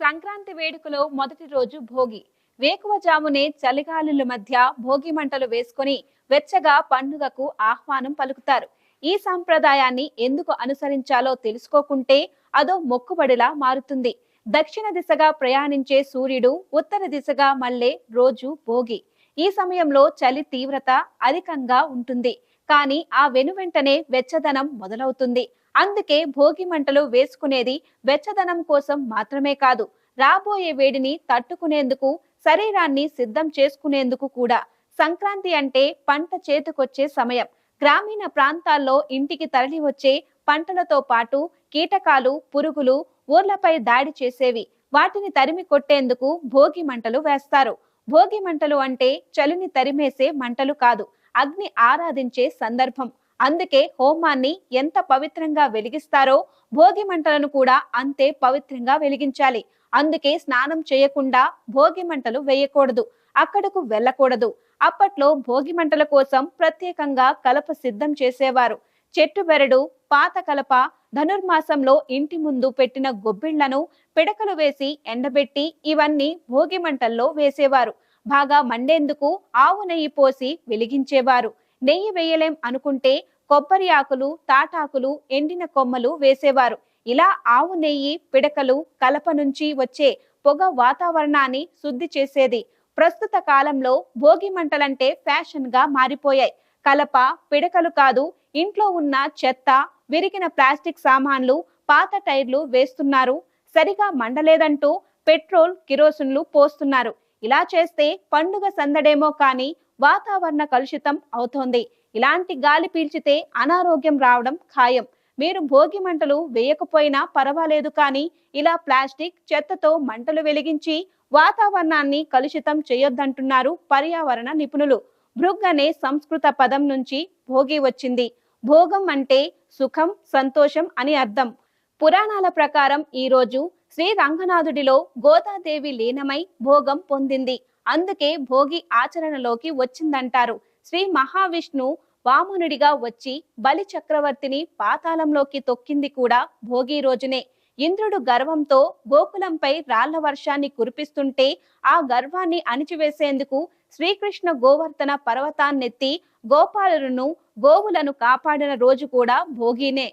సంక్రాంతి వేడుకలో మొదటి రోజు భోగి. వేకువజామునే చలిగాలుల మధ్య భోగి మంటలు వేసుకొని వెచ్చగా పండుగకు ఆహ్వానం పలుకుతారు. ఈ సాంప్రదాయాన్ని ఎందుకు అనుసరించాలో తెలుసుకోకుంటే అదో మొక్కుబడిలా మారుతుంది. దక్షిణ దిశగా ప్రయాణించే సూర్యుడు ఉత్తర దిశగా మళ్ళే రోజు భోగి. ఈ సమయంలో చలి తీవ్రత అధికంగా ఉంటుంది. కానీ ఆ వెనువెంటనే వెచ్చదనం మొదలవుతుంది. అందుకే భోగి మంటలు వేసుకునేది వెచ్చదనం కోసం మాత్రమే కాదు రాబోయే వేడిని తట్టుకునేందుకు శరీరాన్ని సిద్ధం చేసుకునేందుకు కూడా. సంక్రాంతి అంటే పంట చేతికొచ్చే సమయం. గ్రామీణ ప్రాంతాల్లో ఇంటికి తరలి వచ్చే పంటలతో పాటు కీటకాలు పురుగులు ఊర్లపై దాడి చేసేవి. వాటిని తరిమి కొట్టేందుకు భోగి మంటలు వేస్తారు. భోగి మంటలు అంటే చలిని తరిమేసే మంటలు కాదు అగ్ని ఆరాధించే సందర్భం. అందుకే హోమాన్ని ఎంత పవిత్రంగా వెలిగిస్తారో భోగి మంటలను కూడా అంతే పవిత్రంగా వెలిగించాలి. అందుకే స్నానం చేయకుండా భోగి మంటలు వేయకూడదు అక్కడకు వెళ్ళకూడదు. అప్పట్లో భోగి మంటల కోసం ప్రత్యేకంగా కలప సిద్ధం చేసేవారు. చెట్టు బెరడు పాత కలప ధనుర్మాసంలో ఇంటి ముందు పెట్టిన గొబ్బిళ్ళను పిడకలు వేసి ఎండబెట్టి ఇవన్నీ భోగి మంటల్లో వేసేవారు. బాగా మండేందుకు ఆవు నెయ్యి పోసి వెలిగించేవారు. నెయ్యి వేయలేం అనుకుంటే కొబ్బరి ఆకులు తాటాకులు ఎండిన కొమ్మలు వేసేవారు. ఇలా ఆవు నెయ్యి పిడకలు కలప నుంచి వచ్చే పొగ వాతావరణాన్ని శుద్ధి చేసేది. ప్రస్తుత కాలంలో భోగి మంటలంటే ఫ్యాషన్గా మారిపోయాయి. కలప పిడకలు కాదు ఇంట్లో ఉన్న చెత్త విరిగిన ప్లాస్టిక్ సామాన్లు పాత టైర్లు వేస్తున్నారు. సరిగా మండలేదంటూ పెట్రోల్ కిరోసిన్లు పోస్తున్నారు. ఇలా చేస్తే పండుగ సందడేమో కానీ వాతావరణ కలుషితం అవుతోంది. ఇలాంటి గాలి పీల్చితే అనారోగ్యం రావడం ఖాయం. మీరు భోగి మంటలు వేయకపోయినా పర్వాలేదు కానీ ఇలా ప్లాస్టిక్ చెత్తతో మంటలు వెలిగించి వాతావరణాన్ని కలుషితం చేయొద్దంటున్నారు పర్యావరణ నిపుణులు. భృగ్ అనే సంస్కృత పదం నుంచి భోగి వచ్చింది. భోగం అంటే సుఖం సంతోషం అని అర్థం. పురాణాల ప్రకారం ఈరోజు శ్రీ రంగనాథుడిలో గోదాదేవి లీనమై భోగం పొందింది. అందుకే భోగి ఆచరణలోకి వచ్చిందంటారు. శ్రీ మహావిష్ణు వామనుడిగా వచ్చి బలి చక్రవర్తిని పాతాళంలోకి తొక్కింది కూడా భోగి రోజునే. ఇంద్రుడు గర్వంతో గోకులంపై రాళ్ళ వర్షాన్ని కురిపిస్తుంటే ఆ గర్వాన్ని అణిచివేసేందుకు శ్రీకృష్ణ గోవర్ధన పర్వతాన్నెత్తి గోపాలులను గోవులను కాపాడిన రోజు కూడా భోగినే.